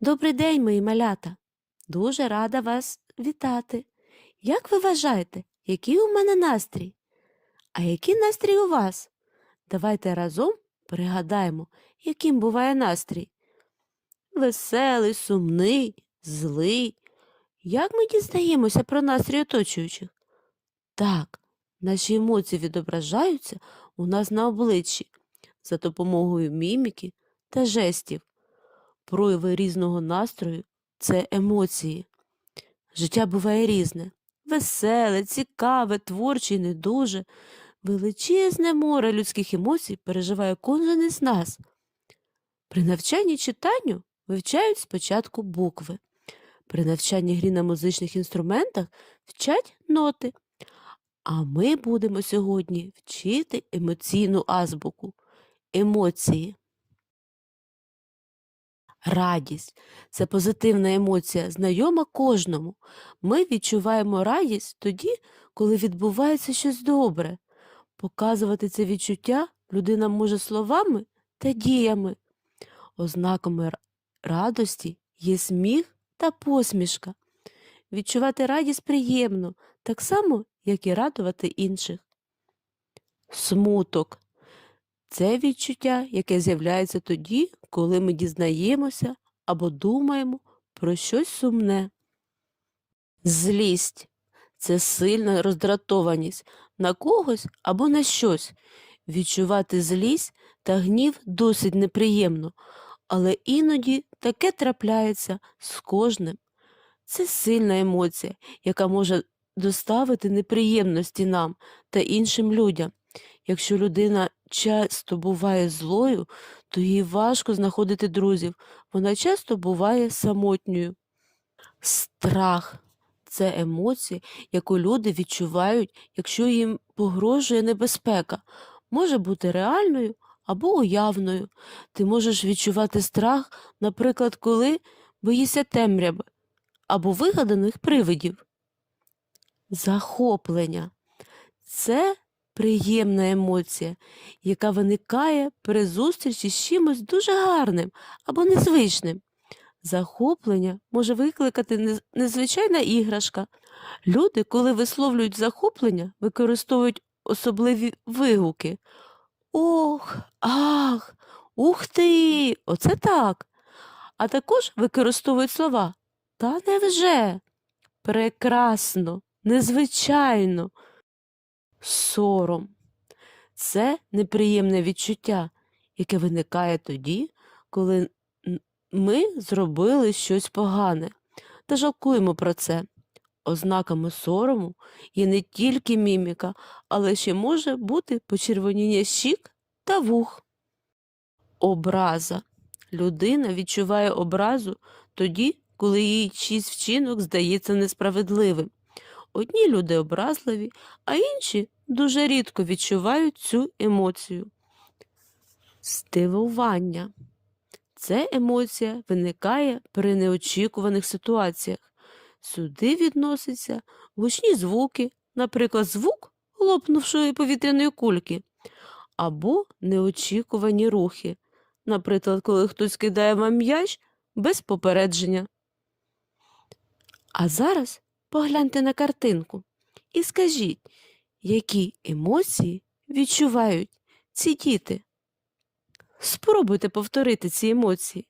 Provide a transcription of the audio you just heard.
Добрий день, мої малята. Дуже рада вас вітати. Як ви вважаєте, який у мене настрій? А який настрій у вас? Давайте разом пригадаємо, яким буває настрій. Веселий, сумний, злий. Як ми дізнаємося про настрій оточуючих? Так, наші емоції відображаються у нас на обличчі за допомогою міміки та жестів. Прояви різного настрою це емоції. Життя буває різне веселе, цікаве, творче і не дуже. Величезне море людських емоцій переживає кожен із нас. При навчанні читанню вивчають спочатку букви. При навчанні грі на музичних інструментах вчать ноти. А ми будемо сьогодні вчити емоційну азбуку емоції. Радість це позитивна емоція, знайома кожному. Ми відчуваємо радість тоді, коли відбувається щось добре. Показувати це відчуття людина може словами та діями. Ознаками радості є сміх та посмішка. Відчувати радість приємно, так само, як і радувати інших. Смуток це відчуття, яке з'являється тоді, коли ми дізнаємося або думаємо про щось сумне. Злість це сильна роздратованість на когось або на щось. Відчувати злість та гнів досить неприємно, але іноді таке трапляється з кожним. Це сильна емоція, яка може доставити неприємності нам та іншим людям. Якщо людина часто буває злою, то їй важко знаходити друзів. Вона часто буває самотньою. Страх це емоція, яку люди відчувають, якщо їм погрожує небезпека. Може бути реальною або уявною. Ти можеш відчувати страх, наприклад, коли боїшся темряви або вигаданих привидів. Захоплення це приємна емоція, яка виникає при зустрічі з чимось дуже гарним або незвичним. Захоплення може викликати незвичайна іграшка. Люди, коли висловлюють захоплення, використовують особливі вигуки. Ох, ах, ух ти! Оце так. А також використовують слова Та невже? Прекрасно, незвичайно. Сором. Це неприємне відчуття, яке виникає тоді, коли ми зробили щось погане та жалкуємо про це. Ознаками сорому є не тільки міміка, але ще може бути почервоніння щік та вух. Образа. Людина відчуває образу тоді, коли їй чийсь вчинок здається несправедливим. Одні люди образливі, а інші дуже рідко відчувають цю емоцію. Здивування. Це емоція виникає при неочікуваних ситуаціях. Сюди відносяться гучні звуки, наприклад, звук лопнувшої повітряної кульки, або неочікувані рухи, наприклад, коли хтось кидає вам м'яч без попередження. А зараз погляньте на картинку і скажіть, які емоції відчувають ці діти. Спробуйте повторити ці емоції.